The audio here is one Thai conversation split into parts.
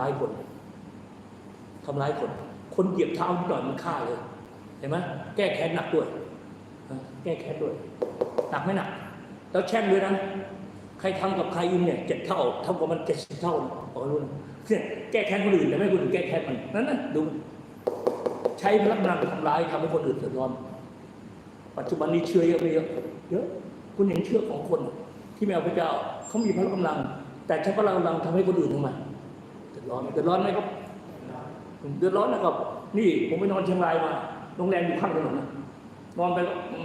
ร้ายคนทำร้ายคน คนเหยียบเท้านิดหน่อยมันฆ่าเลย เห็นไหมแก้แค้นหนักด้วย แก้แค้นด้วย หนักไหมหนัก แล้วแช่งด้วยนะใครทำกับใครอินเนี่ยเจ็ดเท่าเท่ากับมันเจ็ดสิบเท่าบอกให้รู้นเนี่ยแก้แค้นคนอื่นแต่ไม่คนอื่นแก้แค้นมันนั่นนะดู ใช้พลังงานทำร้ายทำให้คนอื่นเดือดร้อน ปัจจุบันนี้เชื่อเยอะไปเยอะเยอะคุณเห็นเชื่อของคนที่ไม่เอาพระเจ้าเขามีพละกำลัง แต่ใช้พละกำลังทำให้คนอื่นทำไม เดือดร้อนเดือดร้อนไหมครับเดือดร้อนนะครับ นี่ผมไปนอนเชียงรายมาโรงแรมอยู่ข้างถนนนะนอนไปก็อื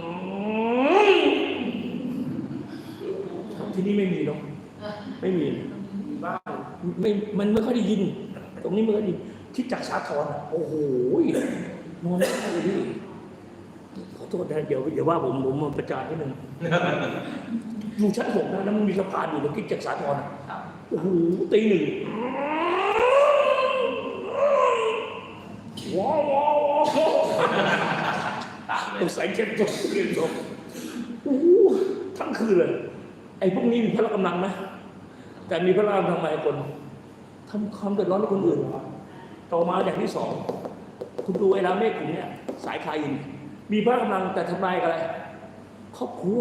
มที่นี่ไม่มีเนาะไม่มีบ้านไม่มันไม่ค่อยได้ยิน ตรงนี้ไม่ค่อยได้ยินที่จักรสาทรอะโอ้โหนอนไม่ได้เลยพี่ขอโทษนะเดี๋ยวเดี๋ยวว่าผมผมมาประจานนิดนึงอยู่ชั้นหกนะแล้วมันมีสะพานอยู่ตรงที่จักรสาทรอะโอ้โหตีหนึ่ง ว้าวว้าวว้าวต้องใส่เข้มจบเรียนจบโอ้โหทั้งคืนเลย ไอ้พวกนี้มีพละกำลังไหมแต่มีพละกำลังทำไมคนทำความเดือดร้อนให้คนอื่นหรอต่อมาอย่างที่สองคุณดูไอ้ราเมฆกลุ่มเนี่ยสายคาอิน มีพละกำลังแต่ทำลายอะไรครอบครัว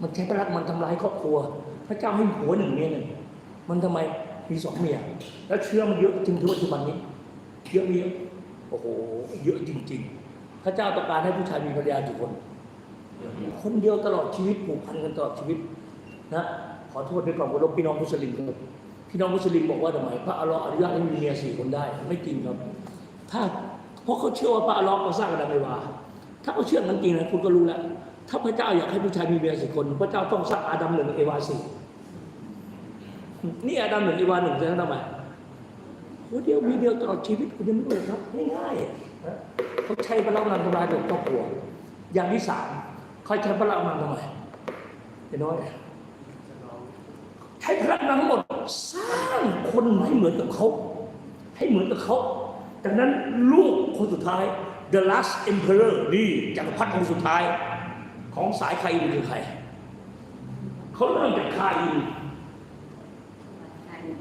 มันใช้พลังมันทำลายครอบครัว พระเจ้าให้หัวหนึ่งเมียหนึ่งมันทำไมมีสองเมีย แล้วเชื้อมันเยอะจริงทุกปัจจุบันนี้ เยอะมีเยอะโอ้โห เยอะจริง ๆ พระเจ้าต้องการให้ผู้ชายมีภรรยากี่คน คนเดียวตลอดชีวิตผูกพันกันตลอดชีวิตนะขอโทษด้วยความเคารพพี่น้องมุสลิมครับพี่น้องมุสลิมบอกว่าทำไมพระอัลลอฮ์อนุญาตให้มีเมียสี่คนได้ ไม่จริงครับ ถ้าเพราะเขาเชื่อว่าพระอัลลอฮ์ก็สร้างอาดัมเอวาถ้าเขาเชื่อนั้นจริงนะคุณก็รู้แล้วถ้าพระเจ้าอยากให้ผู้ชายมีเมียสี่คน พระเจ้าต้องสร้างอาดัมหนึ่งเอวาสี่นี่อาดัมหนึ่งเอวาหนึ่งจะทำไม เดียวมีเดียวตลอดชีวิตคุณยังไม่รู้เลยครับง่ายๆเขาใช้พลังงานทำลายครอบครัวอย่างที่สามเขาใช้พลังงานทำไมเห็นน้อยใช้พลังงานทั้งหมดสร้างคนให้เหมือนกับเขาให้เหมือนกับเขาดังนั้นลูกคนสุดท้าย the last emperor นี่จักรพรรดิองค์สุดท้าย ของสายไคอินคือใครเขาเริ่มจากคาอิน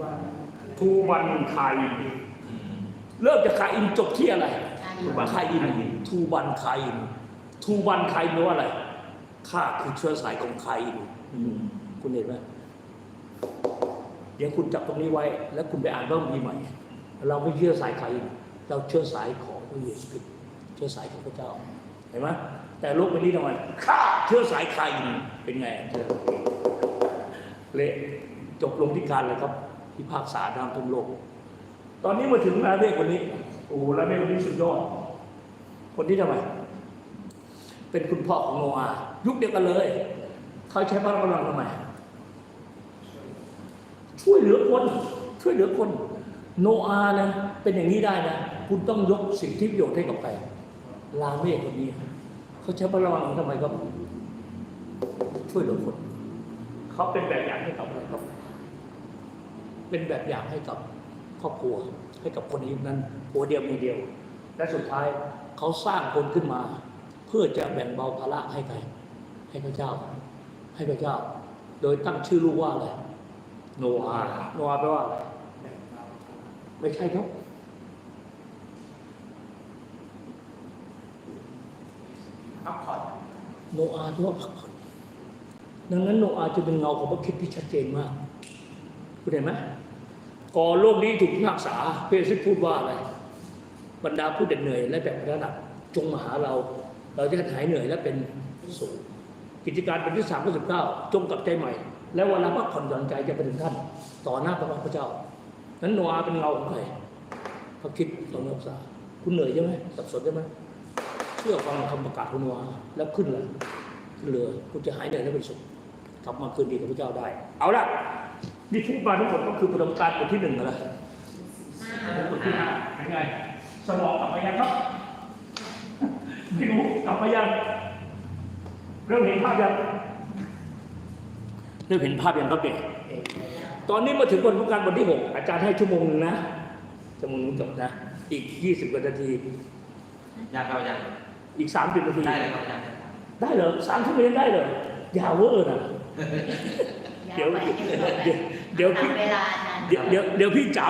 บ้าน ทูบันคาอินเริ่มจากคาอินจบที่อะไรทูบันคาอินทูบันคาอินทูบันคาอินแปลว่าอะไรข้าคือเชื้อสายของคาอินอืมคุณเห็นไหมเดี๋ยวคุณจับตรงนี้ไว้ แล้วคุณไปอ่านเรื่องมีใหม่ เราไม่เชื่อสายใครเราเชื่อสายของพระเยซูคริสต์เชื่อสายของพระเจ้าเห็นไหมแต่โลกใบนี้ทำไมข้าเชื่อสายใครเป็นไงเชื่อเละจบลงที่การเลยครับ ที่ภาคษาทางทุนโลก ตอนนี้มาถึงลาเมฆคนนี้โอ้โหลาเมฆคนนี้สุดยอด คนที่ทำไม เป็นคุณพ่อของโนอายุคเดียวกันเลย เขาใช้พลังกำลังทำไมช่วยเหลือคนช่วยเหลือคน โนอาห์นะเป็นอย่างนี้ได้นะคุณต้องยกสิ่งทธิประโยชน์ให้กับใครลาเมฆคนนี้ เขาใช้พลังงานทำไมครับ ช่วยเหลือคน เขาเป็นแบบอย่างให้กับอะไรครับ เป็นแบบอย่างให้กับครอบครัวให้กับคนนี้นั้นหัวเดียวมีเดียว และสุดท้ายเขาสร้างคนขึ้นมา เพื่อจะแบ่งเบาภาระให้ใครให้พระเจ้า ให้พระเจ้า โดยตั้งชื่อลูกว่าอะไรโนอาห์โนอาห์แปลว่าอะไรไม่ใช่ครับพักผ่อนโนอาห์แปลว่าพักผ่อนดังนั้นโนอาห์จะเป็นเงาของพระคริดที่ชัดเจนมาก คุณเห็นไหมก่อนโลกนี้ถูกพิพากษาเพซิพูดว่าอะไร บรรดาผู้เด็ดเหนื่อยและแบบระดับจงมาหาเรา เราจะหายเหนื่อยและเป็นสุขกิจการเป็นที่สามข้อสิบเก้าจงกลับใจใหม่ และเวลาพักผ่อนหย่อนใจจะไปถึงท่าน ต่อหน้าพระพระเจ้า นั้นโนอาเป็นเงาของใครพระคิดตองรักษา คุณเหนื่อยใช่ไหมสับสนใช่ไหมเชื่อฟังคำประกาศของโนอาแล้วขึ้นเลยขึ้นเรือคุณจะหายเหนื่อยและเป็นสุขกลับมาคืนดีกับพระเจ้าได้ เอาละ นี่พูดมาทั้งหมดก็คือประดมการบทที่หนึ่งนะบทที่ห้าเป็นไงสมองกลับมายังครับไม่รู้กลับมายังเริ่มเห็นภาพยังเริ่มเห็นภาพยังครับเด็กตอนนี้มาถึงบทของการบทที่หกอาจารย์ให้ชั่วโมงหนึงนะชั่วโมงหนึงจบนะ อีกยี่สิบกว่านาทียากครับอาจารย์อีกสามสิบนาทีได้เลยครับอาจารย์ได้เหรอสามชั่วโมงได้เหรออย่าเวอร์นะ เดี๋ยวเดี๋ยวเดี๋ยวตามเวลาอาจารย์เดี๋ยว เดี๋ยวเดี๋ยวพี่จ๋า